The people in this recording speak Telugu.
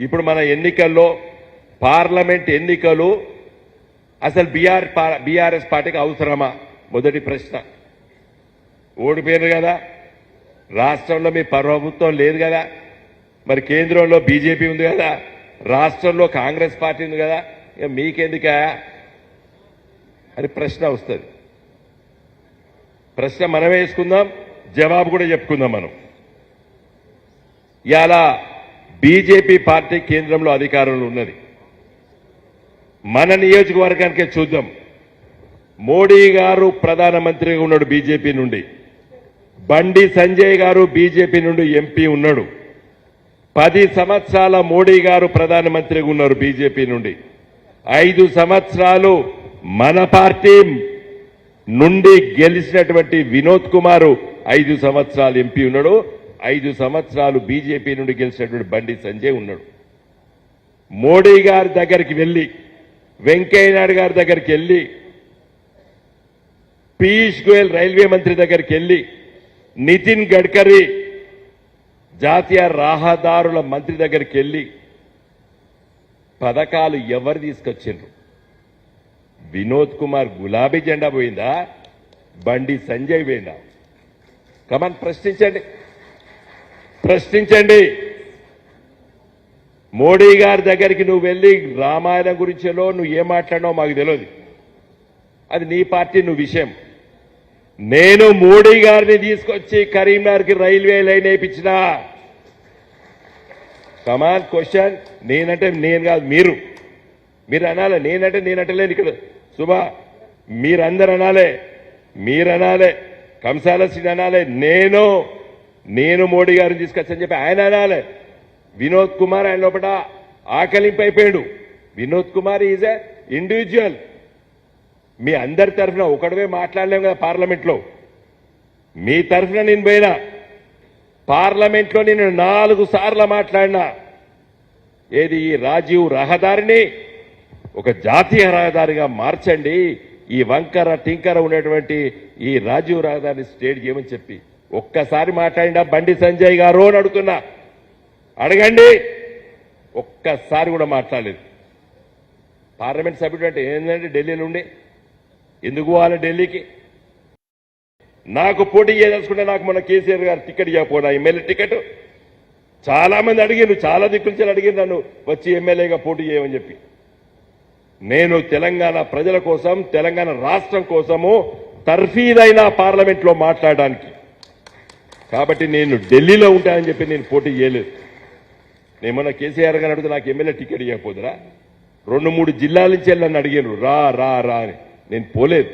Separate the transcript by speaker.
Speaker 1: ఇప్పుడు మన ఎన్నికల్లో పార్లమెంట్ ఎన్నికలు అసలు బీఆర్ బీఆర్ఎస్ పార్టీకి అవసరమా? మొదటి ప్రశ్న. ఓడిపోయారు కదా. రాష్ట్రంలో మీ ప్రభుత్వం లేదు కదా. మరి కేంద్రంలో బీజేపీ ఉంది కదా. రాష్ట్రంలో కాంగ్రెస్ పార్టీ ఉంది కదా. ఇక మీకెందుకా? అని ప్రశ్న వస్తుంది. ప్రశ్న మనం వేసుకుందాం జవాబు కూడా చెప్పుకుందాం మనం. ఇలా బీజేపీ పార్టీ కేంద్రంలో అధికారంలో ఉన్నది. మన నియోజకవర్గానికే చూద్దాం. మోడీ గారు ప్రధానమంత్రిగా ఉన్నాడు బీజేపీ నుండి. బండి సంజయ్ గారు బీజేపీ నుండి ఎంపీ ఉన్నాడు. పది సంవత్సరాల మోడీ గారు ప్రధానమంత్రిగా ఉన్నారు బీజేపీ నుండి. ఐదు సంవత్సరాలు మన పార్టీ నుండి గెలిచినటువంటి వినోద్ కుమారు ఐదు సంవత్సరాలు ఎంపీ ఉన్నాడు. ఐదు సంవత్సరాలు బీజేపీ నుండి గెలిచినటువంటి బండి సంజయ్ ఉన్నాడు. మోడీ గారి దగ్గరికి వెళ్ళి వెంకయ్య నాయుడు గారి దగ్గరికి వెళ్ళి పీయూష్ గోయల్ రైల్వే మంత్రి దగ్గరికి వెళ్ళి నితిన్ గడ్కరీ జాతీయ రహదారుల మంత్రి దగ్గరికి వెళ్ళి పథకాలు ఎవరు తీసుకొచ్చిండ్రు? వినోద్ కుమార్ గులాబీ జెండా పోయిందా? బండి సంజయ్ పోయిందా? కమన్ ప్రశ్నించండి. ప్రశ్నించండి. మోడీ గారి దగ్గరికి నువ్వు వెళ్ళి రామాయణం గురించిలో నువ్వు ఏం మాట్లాడినావు మాకు తెలియదు. అది నీ పార్టీ నువ్వు విషయం. నేను మోడీ గారిని తీసుకొచ్చి కరీంనగర్కి రైల్వే లైన్ వేయించిన. కమాన్ క్వశ్చన్ నేనంటే నేను కాదు మీరు. మీరు అనాలే నేనంటే నేనంటే లేదు ఇక్కడ. శుభా మీరందరూ అనాలే. మీరనాలే. అనాలే కంసాల అనాలే. నేను నేను మోడీ గారిని తీసుకొచ్చని చెప్పి ఆయన అనాలి. వినోద్ కుమార్ ఆయన లోపల ఆకలింపు అయిపోయాడు Vinod Kumar is a individual. మీ అందరి తరఫున ఒకడవే మాట్లాడలేము కదా పార్లమెంట్లో. మీ తరఫున నేను పోయినా. పార్లమెంట్లో నేను నాలుగు సార్లు మాట్లాడినా. ఏది ఈ రాజీవ్ రహదారిని? ఒక జాతీయ రహదారిగా మార్చండి. ఈ వంకర టింకర ఉన్నటువంటి ఈ రాజీవ్ రహదారిని స్టేట్ చేయమని చెప్పి. ఒక్కసారి మాట్లాడినా బండి సంజయ్ గారు అని అడుగుతున్నా. అడగండి. ఒక్కసారి కూడా మాట్లాడలేదు. పార్లమెంట్ సభ్యుడు అంటే ఏంటంటే ఢిల్లీలో ఉండి. ఎందుకు పోవాలి ఢిల్లీకి? నాకు పోటీ చేయదలుచుకుంటే నాకు మన కేసీఆర్ గారు టికెట్ ఇవ్వకపోయినా ఎమ్మెల్యే టికెట్. చాలా మంది అడిగారు చాలా దిక్కుల నుంచి అడిగారు నన్ను వచ్చి ఎమ్మెల్యేగా పోటీ చేయమని చెప్పి. నేను తెలంగాణ ప్రజల కోసం తెలంగాణ రాష్ట్రం కోసము తర్ఫీదైన పార్లమెంట్లో మాట్లాడడానికి. కాబట్టి నేను ఢిల్లీలో ఉంటానని చెప్పి నేను పోటీ చేయలేదు. నేను మొన్న కేసీఆర్ గారు అడిగితే నాకు ఎమ్మెల్యే టికెట్ ఇవ్వకపోదురా? రెండు మూడు జిల్లాల నుంచి వెళ్ళి నన్ను రా రా రా అని. నేను పోలేదు.